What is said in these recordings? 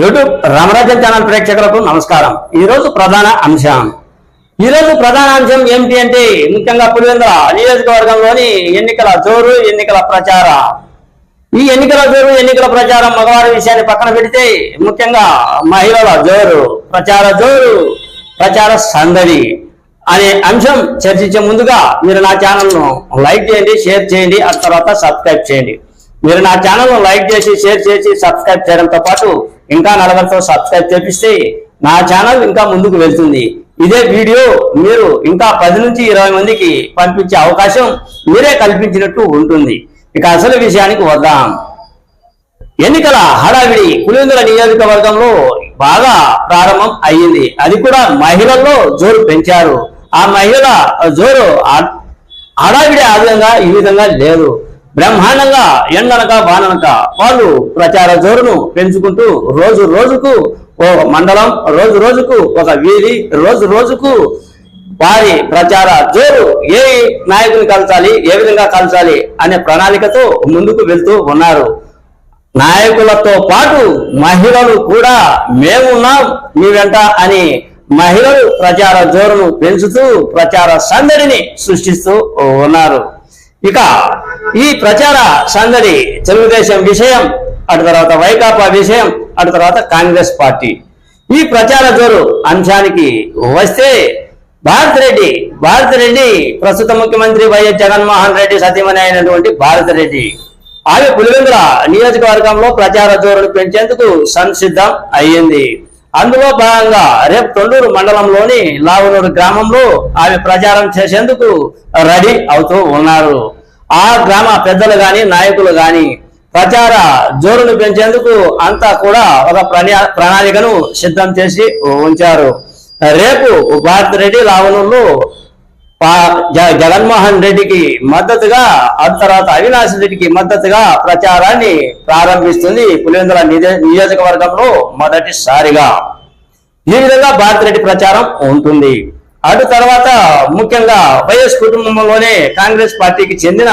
YouTube Ramarajan channel ప్రేక్షకులకు నమస్కారం. ఈ రోజు ప్రధాన అంశం. ఈ రోజు ప్రధాన అంశం ఏమిటి అంటే ముఖ్యంగా పులివెందుల నియోజకవర్గంలోని ఎన్నికల జోరు ఎన్నికల ప్రచారం. ఈ ఎన్నికల జోరు ఎన్నికల ప్రచారం మగవారి విషయాన్ని పక్కన పెడితే ముఖ్యంగా మహిళల జోరు ప్రచార జోరు ప్రచార సందడి అనే అంశం చర్చించే ముందుగా మీరు నా ఛానల్ను లైక్ చేయండి షేర్ చేయండి ఆ తర్వాత సబ్స్క్రైబ్ చేయండి. మీరు నా ఛానల్ను లైక్ చేసి షేర్ చేసి సబ్స్క్రైబ్ చేయడంతో పాటు ఇంకా నలభరితో సబ్స్క్రైబ్ చేపిస్తే నా ఛానల్ ఇంకా ముందుకు వెళ్తుంది. ఇదే వీడియో మీరు ఇంకా పది నుంచి ఇరవై మందికి పంపించే అవకాశం మీరే కల్పించినట్టు ఉంటుంది. ఇక అసలు విషయానికి వద్దాం. ఎన్నికల హడావిడి పులివెందుల నియోజకవర్గంలో బాగా ప్రారంభం అయ్యింది. అది కూడా మహిళల్లో జోరు పెంచారు. ఆ మహిళల జోరు హడావిడి ఆ విధంగా ఈ విధంగా లేదు. బ్రహ్మాండంగా ఎండనక వాననక వాళ్ళు ప్రచార జోరును పెంచుకుంటూ రోజు రోజుకు ఓ మండలం రోజు రోజుకు ఒక వీధి రోజు రోజుకు వారి ప్రచార జోరు ఏ నాయకుని కలచాలి ఏ విధంగా కలచాలి అనే ప్రణాళికతో ముందుకు వెళ్తూ ఉన్నారు. నాయకులతో పాటు మహిళలు కూడా మేమున్నాం మీ వెంట అని మహిళలు ప్రచార జోరును పెంచుతూ ప్రచార సందడిని సృష్టిస్తూ ఉన్నారు. ఇక ఈ ప్రచార సందడి తెలుగుదేశం విషయం అటు తర్వాత వైకాపా విషయం అటు తర్వాత కాంగ్రెస్ పార్టీ. ఈ ప్రచార జోరు అంశానికి వస్తే భారత్ రెడ్డి భారత్ రెడ్డి ప్రస్తుత ముఖ్యమంత్రి వైఎస్ జగన్మోహన్ రెడ్డి సతీమణి అయినటువంటి భారత్ రెడ్డి. ఆమె పులివెందుల నియోజకవర్గంలో ప్రచార జోరును పెంచేందుకు సంసిద్ధం అయ్యింది. అందులో భాగంగా రేపు తొండూరు మండలంలోని లావునూరు గ్రామంలో ఆమె ప్రచారం చేసేందుకు రెడీ అవుతూ ఉన్నారు. ఆ గ్రామ పెద్దలు గాని నాయకులు గాని ప్రచార జోరును పెంచేందుకు అంతా కూడా ఒక ప్రణా- ప్రణాళికను సిద్ధం చేసి ఉంచారు. రేపు భారత్ రెడ్డి లావణంలో జగన్మోహన్ రెడ్డికి మద్దతుగా ఆ తర్వాత అవినాష్ రెడ్డికి మద్దతుగా ప్రచారాన్ని ప్రారంభిస్తుంది పులివెందుల నియోజకవర్గంలో మొదటిసారిగా. ఈ విధంగా భారత్ రెడ్డి ప్రచారం ఉంటుంది. అటు తర్వాత ముఖ్యంగా వైఎస్ కుటుంబంలోనే కాంగ్రెస్ పార్టీకి చెందిన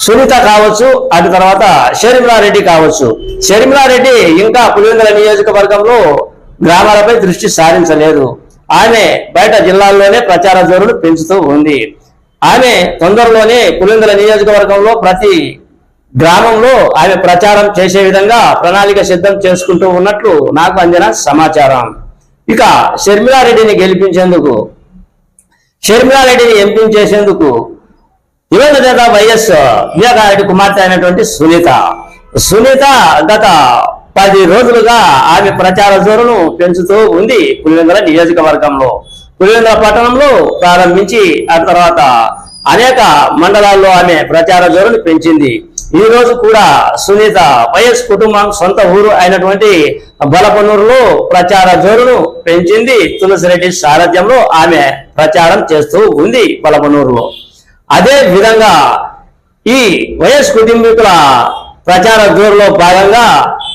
సునీత కావచ్చు అటు తర్వాత షర్మిలారెడ్డి కావచ్చు. షర్మిలారెడ్డి ఇంకా పులివెందుల నియోజకవర్గంలో గ్రామాలపై దృష్టి సారించలేదు. ఆమె బయట జిల్లాల్లోనే ప్రచార జోరును పెంచుతూ ఉంది. ఆమె తొందరలోనే పులివెందుల నియోజకవర్గంలో ప్రతి గ్రామంలో ఆమె ప్రచారం చేసే విధంగా ప్రణాళిక సిద్ధం చేసుకుంటూ ఉన్నట్లు నాకు అందిన సమాచారం. ఇక షర్మిలారెడ్డిని గెలిపించేందుకు షర్మిలారెడ్డిని ఎంపీ చేసేందుకు యువత నేత వైఎస్ వివేకారెడ్డి కుమార్తె అయినటువంటి సునీత. సునీత గత పది రోజులుగా ఆమె ప్రచార జోరును పెంచుతూ ఉంది పులివెందుల నియోజకవర్గంలో. పులివెందుల పట్టణంలో ప్రారంభించి ఆ తర్వాత అనేక మండలాల్లో ఆమె ప్రచార జోరును పెంచింది. ఈ రోజు కూడా సునీత వైఎస్ కుటుంబం సొంత ఊరు అయినటువంటి బలపనూరులో ప్రచార జోరును పెంచింది తులసిరెడ్డి సారథ్యంలో ఆమె ప్రచారం చేస్తూ ఉంది బలపనూరులో. అదే విధంగా ఈ వైఎస్ కుటుంబీకుల ప్రచార జోరులో భాగంగా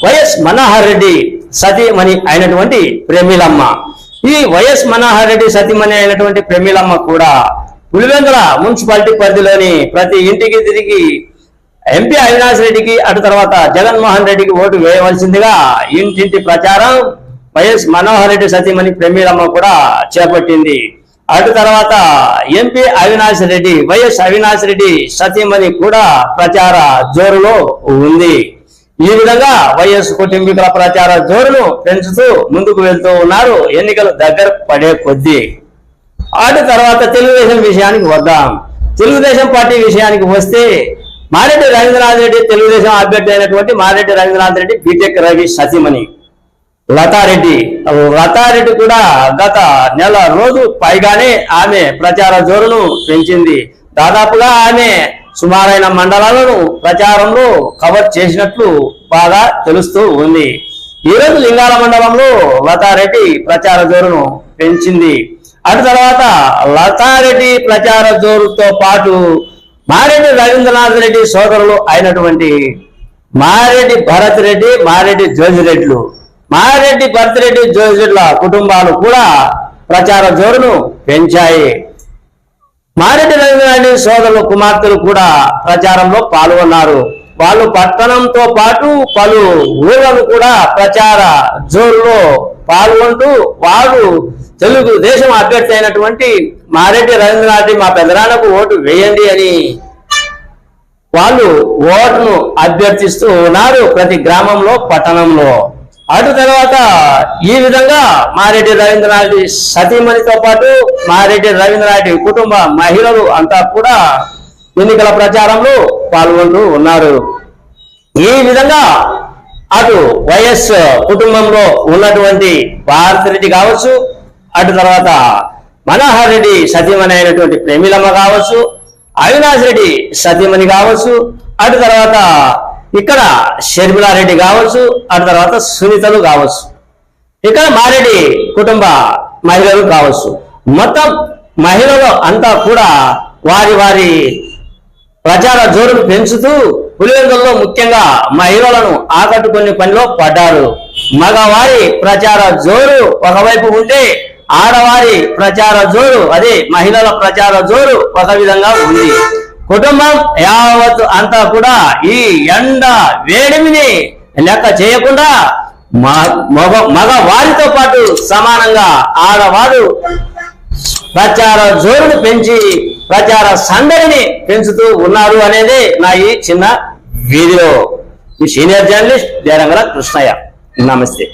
వైఎస్ మనోహర్ రెడ్డి సతీమణి అయినటువంటి ప్రేమిలమ్మ. ఈ వైఎస్ మనోహర్ రెడ్డి సతీమణి అయినటువంటి ప్రేమిలమ్మ కూడా పులివెందుల మున్సిపాలిటీ పరిధిలోని ప్రతి ఇంటికి తిరిగి ఎంపీ అవినాష్ రెడ్డికి అటు తర్వాత జగన్మోహన్ రెడ్డికి ఓటు వేయవలసిందిగా ఇంటింటి ప్రచారం వైఎస్ మనోహర్ రెడ్డి సతీమణి ప్రమీలమ్మ కూడా చేపట్టింది. అటు తర్వాత ఎంపీ అవినాష్ రెడ్డి వైఎస్ అవినాష్ రెడ్డి సతీమణి కూడా ప్రచార జోరులో ఉంది. ఈ విధంగా వైఎస్ కుటుంబీకుల ప్రచార జోరును పెంచుతూ ముందుకు వెళ్తూ ఉన్నారు. ఎన్నికలు దగ్గర పడే కొద్దీ. అటు తర్వాత తెలుగుదేశం విషయానికి వద్దాం. తెలుగుదేశం పార్టీ విషయానికి వస్తే మారెడ్డి రవీంద్రనాథ్ రెడ్డి తెలుగుదేశం అభ్యర్థి అయినటువంటి మారెడ్డి రవీంద్రనాథ్ రెడ్డి బీటెక్ రవి సతీమణి. లతారెడ్డి. లతారెడ్డి కూడా గత నెల రోజు పైగానే ఆమె ప్రచార జోరును పెంచింది. దాదాపుగా ఆమె సుమారైన మండలాలను ప్రచారంలో కవర్ చేసినట్లు బాగా తెలుస్తూ ఉంది. ఈ రోజు లింగాల మండలంలో లతారెడ్డి ప్రచార జోరును పెంచింది. అటు తర్వాత లతారెడ్డి ప్రచార జోరుతో పాటు మారెడ్డి రవీంద్రనాథ్ రెడ్డి సోదరులు అయినటువంటి మారెడ్డి భరత్ రెడ్డి మారెడ్డి జోజిరెడ్లు మారెడ్డి భరత్ రెడ్డి జోజిరెడ్ల కుటుంబాలు కూడా ప్రచార జోరును పెంచాయి. మారెడ్డి రవీంద్రనాథ్ సోదరులు కుమార్తెలు కూడా ప్రచారంలో పాల్గొన్నారు. వాళ్ళు పట్టణంతో పాటు పలు ఊళ్ళను కూడా ప్రచార జోరులో పాల్గొంటూ వారు తెలుగు దేశం అభ్యర్థి అయినటువంటి మారెడ్డి రవీంద్రనాథ్ మా పెదనాన్నకు ఓటు వేయండి అని వాళ్ళు ఓటును అభ్యర్థిస్తూ ఉన్నారు ప్రతి గ్రామంలో పట్టణంలో. అటు తర్వాత ఈ విధంగా మారెడ్డి రవీంద్రనాథ్ సతీమణితో పాటు మారెడ్డి రవీంద్రనాథ్ కుటుంబ మహిళలు అంతా కూడా ఎన్నికల ప్రచారంలో పాల్గొంటూ ఉన్నారు. ఈ విధంగా అటు వైఎస్ కుటుంబంలో ఉన్నటువంటి భారతిరెడ్డి కావచ్చు అటు తర్వాత మనోహర్ రెడ్డి సతీమణి అయినటువంటి ప్రేమిలమ్మ కావచ్చు అవినాష్ రెడ్డి సతీమణి కావచ్చు అటు తర్వాత ఇక్కడ షర్మిలారెడ్డి కావచ్చు అటు తర్వాత సునీతలు కావచ్చు. ఇక్కడ మారెడ్డి కుటుంబ మహిళలు కావచ్చు. మొత్తం మహిళలు అంతా కూడా వారి వారి ప్రచార జోరును పెంచుతూ పులివెందుల్లో ముఖ్యంగా మహిళలను ఆకట్టుకునే పనిలో పడ్డారు. మగవారి ప్రచార జోరు ఒకవైపు ఉంటే ఆడవారి ప్రచార జోరు అదే మహిళల ప్రచార జోరు ఒక విధంగా ఉంది. కుటుంబం యావత్ అంతా కూడా ఈ ఎండ వేడిమిని లెక్క చేయకుండా మ- మగ మగవారితో పాటు సమానంగా ఆడవారు ప్రచార జోరును పెంచి ప్రచార సందడిని పెంచుతూ ఉన్నారు అనేది నా ఈ చిన్న వీడియో. ఈ సీనియర్ జర్నలిస్ట్ దేరంగల కృష్ణయ్య. నమస్తే.